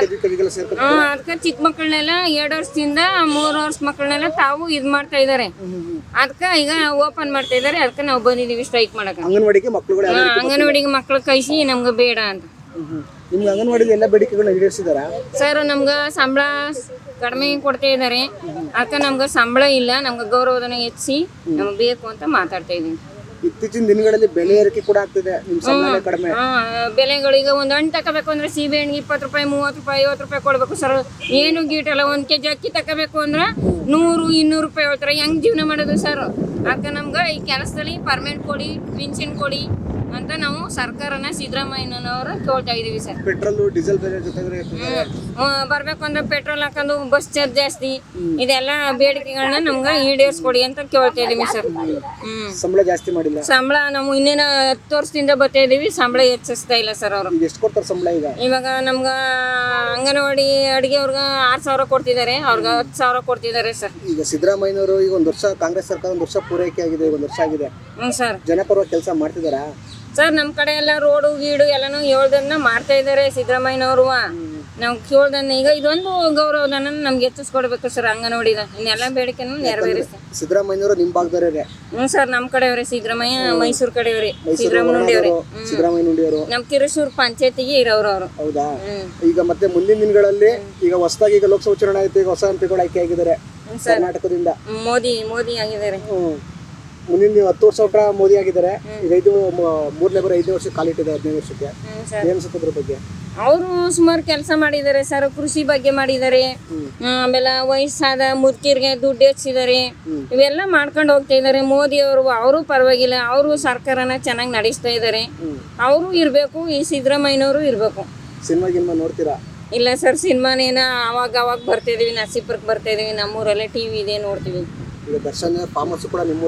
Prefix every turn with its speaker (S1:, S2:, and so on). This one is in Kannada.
S1: ಅದಕ್ಕೆ ಚಿಕ್ಕ ಮಕ್ಕಳನ್ನೆಲ್ಲ ಎರಡು ವರ್ಷದಿಂದ ಮೂರು ವರ್ಷ ಮಕ್ಕಳನ್ನೆಲ್ಲ ತಾವು ಇದ್ ಮಾಡ್ತಾ ಇದ್ದಾರೆ ಅದಕ್ಕೆ ಈಗ ಓಪನ್ ಮಾಡ್ತಾ ಇದಾರೆ ಅದಕ್ಕೆ ನಾವು ಬಂದಿದೀವಿ ಸ್ಟ್ರೈಕ್ ಮಾಡಕ್ಕೆ
S2: ಅಂಗನವಾಡಿಗೆ
S1: ಮಕ್ಕಳು ಅಂಗನವಾಡಿಗೆ ಮಕ್ಕಳು ಕಳಿಸಿ ನಮ್ಗೆ ಬೇಡ ಅಂತ.
S2: ನಿಮ್ಗೆ ಅಂಗನವಾಡಿಗೆ ಎಲ್ಲ ಬೇಡಿಕೆಗಳನ್ನ ಈಡೇರಿಸಿದಾರ?
S1: ಸರ್ ನಮ್ಗೆ ಸಂಬಳ ಕಡಿಮೆ ಕೊಡ್ತಾ ಇದಾರೆ. ಅದಕ್ಕೆ ನಮ್ಗೆ ಸಂಬಳ ಇಲ್ಲ ನಮ್ಗೆ ಗೌರವಧನ ಹೆಚ್ಚಿಸಿ ನಮ್ಗೆ ಬೇಕು ಅಂತ ಮಾತಾಡ್ತಾ ಇದ್ದೀವಿ
S2: ಇತ್ತೀಚಿನ ದಿನಗಳಲ್ಲಿ ಬೆಲೆ ಏರಿಕೆ ಕೂಡ ಆಗ್ತಿದೆ ನಿಮ್ ಸಂಬಳ ಕಡಿಮೆ.
S1: ಬೆಲೆಗಳಿಗೆ ಒಂದು ಹಣ್ಣು ತಗೋಬೇಕು ಅಂದ್ರೆ ಸೀಬೆ ಹಣ್ಣಿಗೆ ಇಪ್ಪತ್ತು ರೂಪಾಯಿ ಮೂವತ್ತು ರೂಪಾಯಿ ಐವತ್ತು ರೂಪಾಯಿ ಕೊಡ್ಬೇಕು ಸರ್. ಏನು ಗೀಟಲ್ಲ ಒಂದು ಕೆಜಿ ಅಕ್ಕಿ ತಗೋಬೇಕು ಅಂದ್ರೆ ನೂರು ಇನ್ನೂರು ರೂಪಾಯಿ ಹೇಳ್ತಾರೆ. ಹೆಂಗ್ ಜೀವನ ಮಾಡೋದು ಸರ್? ಅದಕ್ಕೆ ನಮ್ಗೆ ಈ ಕೆಲಸದಲ್ಲಿ ಪರ್ಮನೆಂಟ್ ಕೊಡಿ ಪಿಂಚಿನ್ ಕೊಡಿ. ಅಂತ ನಾವು ಸರ್ಕಾರನ ಸಿದ್ದರಾಮಯ್ಯನವರು ಕೇಳ್ತಾ ಇದೀವಿ ಸರ್.
S2: ಪೆಟ್ರೋಲ್ ಡೀಸೆಲ್ ಬೆಲೆ ಜೊತೆಗೆ
S1: ಹ್ಮ್, ಬರ್ಬೇಕು ಅಂದ್ರೆ ಪೆಟ್ರೋಲ್ ಹಾಕೊಂಡು ಬಸ್ ಚಾರ್ಜ್ ಜಾಸ್ತಿ. ಇದೆಲ್ಲ ಬೇಡಿಕೆಗಳನ್ನ ನಮ್ಗೆ ಈಡೇರಿಸ್ಕೊಡಿ ಅಂತ ಕೇಳ್ತಾ ಇದೀವಿ ಸರ್. ಹ್ಮ್.
S2: ಸಂಬಳ ಜಾಸ್ತಿ ಮಾಡಿಲ್ಲ.
S1: ಸಂಬಳ ನಾವು ಇನ್ನೇನು ಹತ್ತು ವರ್ಷದಿಂದ ಬರ್ತಾ ಇದೀವಿ ಸಂಬಳ ಹೆಚ್ಚಿಸ್ತಾ ಇಲ್ಲ ಸರ್ ಅವರು.
S2: ಎಷ್ಟು ಕೊಡ್ತಾರೆ ಸಂಬಳ ಈಗ?
S1: ಇವಾಗ ನಮ್ಗೆ ಅಂಗನವಾಡಿ ಅಡುಗೆ ಅವ್ರಿಗೆ ಆರು ಸಾವಿರ ಕೊಡ್ತಿದ್ದಾರೆ ಅವ್ರಿಗೆ ಹತ್ತು ಸಾವಿರ ಕೊಡ್ತಿದ್ದಾರೆ ಸರ್.
S2: ಈಗ ಸಿದ್ದರಾಮಯ್ಯನವರು ಈಗ ಒಂದು ವರ್ಷ ಕಾಂಗ್ರೆಸ್ ಸರ್ಕಾರ ಒಂದು ವರ್ಷ ಪೂರೈಕೆ ಆಗಿದೆ ಒಂದು ವರ್ಷ ಆಗಿದೆ.
S1: ಹ್ಞೂ ಸರ್.
S2: ಜನಪರ ಕೆಲಸ ಮಾಡ್ತಿದಾರಾ?
S1: ಸರ್ ನಮ್ಮ ಕಡೆ ಎಲ್ಲ ರೋಡು ಗೀಡು ಎಲ್ಲನೂ ಹೇಳ್ದನ್ನ ಮಾಡ್ತಾ ಇದ್ದಾರೆ ಸಿದ್ದರಾಮಯ್ಯನವರು. ನಾವು ಕೇಳ್ದನ್ನ ಈಗ ಇದೊಂದು ಗೌರವಧನ ನಮ್ಗೆ ಹೆಚ್ಚಿಸ್ಕೊಡ್ಬೇಕು ಸರ್ ಅಂಗನವಾಡಿದ ಇನ್ನೆಲ್ಲ ಬೇಡಿಕೆನೂ ನೆರವೇರಿಸ್ತಾರೆ
S2: ಸಿದ್ದರಾಮಯ್ಯನವರು ನಿಮ್ ಭಾಗದವ್ರೆ
S1: ಹ್ಞೂ ಸರ್ ನಮ್ಮ ಕಡೆಯವ್ರೆ ಸಿದ್ದರಾಮಯ್ಯ ಮೈಸೂರು ಕಡೆಯವ್ರಿ ಸಿದ್ದರಾಮಯ್ಯವ್ರೆ
S2: ಸಿದ್ದರಾಮಯ್ಯ ನಮ್
S1: ನಮ್ಮ ಕಿರುಸೂರು ಪಂಚಾಯತಿಗೆ ಇರೋರು ಅವರು
S2: ಹೌದಾ ಈಗ ಮತ್ತೆ ಮುಂದಿನ ದಿನಗಳಲ್ಲಿ ಈಗ ಹೊಸದಾಗಿ ಈಗ ಲೋಕಸಭಾ ಚುನಾವಣೆ ಆಯ್ತು ಈಗ ಹೊಸ ಎಂಪಿಗಳು ಆಯ್ಕೆ ಆಗಿದ್ದಾರೆ ಕರ್ನಾಟಕದಿಂದ.
S1: ಮೋದಿ ಮೋದಿ ಆಗಿದ್ದಾರೆ.
S2: ಹ್ಮ್. ಮುಂದಿನ ನೀವು ಹತ್ತು ವರ್ಷ ಒಟ್ಟ ಮೋದಿ ಆಗಿದ್ದಾರೆ. ಈಗ ಐದು ಮೂರನೇ ಬರೋ ಐದು ವರ್ಷ ಕಾಲಿಟ್ಟಿದೆ ಹದಿನೈದು ವರ್ಷಕ್ಕೆ. ಏನ್ ಅನ್ಸುತ್ತೆ ಅದ್ರ ಬಗ್ಗೆ?
S1: ಅವರು ಸುಮಾರು ಕೆಲಸ ಮಾಡಿದ್ದಾರೆ ಸರ್ ಕೃಷಿ ಬಗ್ಗೆ ಮಾಡಿದ್ದಾರೆ. ಆಮೇಲೆ ವಯಸ್ಸಾದ ಮುದುಕಿರ್ಗೆ ದುಡ್ಡು ಹೆಚ್ಚಿದ್ದಾರೆ. ಇವೆಲ್ಲ ಮಾಡ್ಕೊಂಡು ಹೋಗ್ತಾ ಇದ್ದಾರೆ. ಮೋದಿ ಅವರು ಅವರು ಪರವಾಗಿಲ್ಲ ಅವರು ಸರ್ಕಾರನ ಚೆನ್ನಾಗಿ ನಡೆಸ್ತಾ ಇದ್ದಾರೆ. ಅವರು ಇರಬೇಕು ಈ ಸಿದ್ದರಾಮಯ್ಯನವರು ಇರಬೇಕು.
S2: ಸಿನಿಮಾ ಗಿನ್ಮಾ ನೋಡ್ತೀರಾ?
S1: ಇಲ್ಲ ಸರ್ ಸಿನಿಮಾನೇನ ಅವಾಗ ಅವಾಗ ಬರ್ತಾ ಇದೀವಿ ನರಸೀಪುರಕ್ಕೆ ಬರ್ತಾ ಇದೀವಿ ನಮ್ಮೂರಲ್ಲೇ ಟಿ ವಿ ಇದೆ ನೋಡ್ತೀವಿ.
S2: ಈಗ ದರ್ಶನ್ ಫಾರ್ಮರ್ಸ್ ಕೂಡ ನಿಮ್ಮ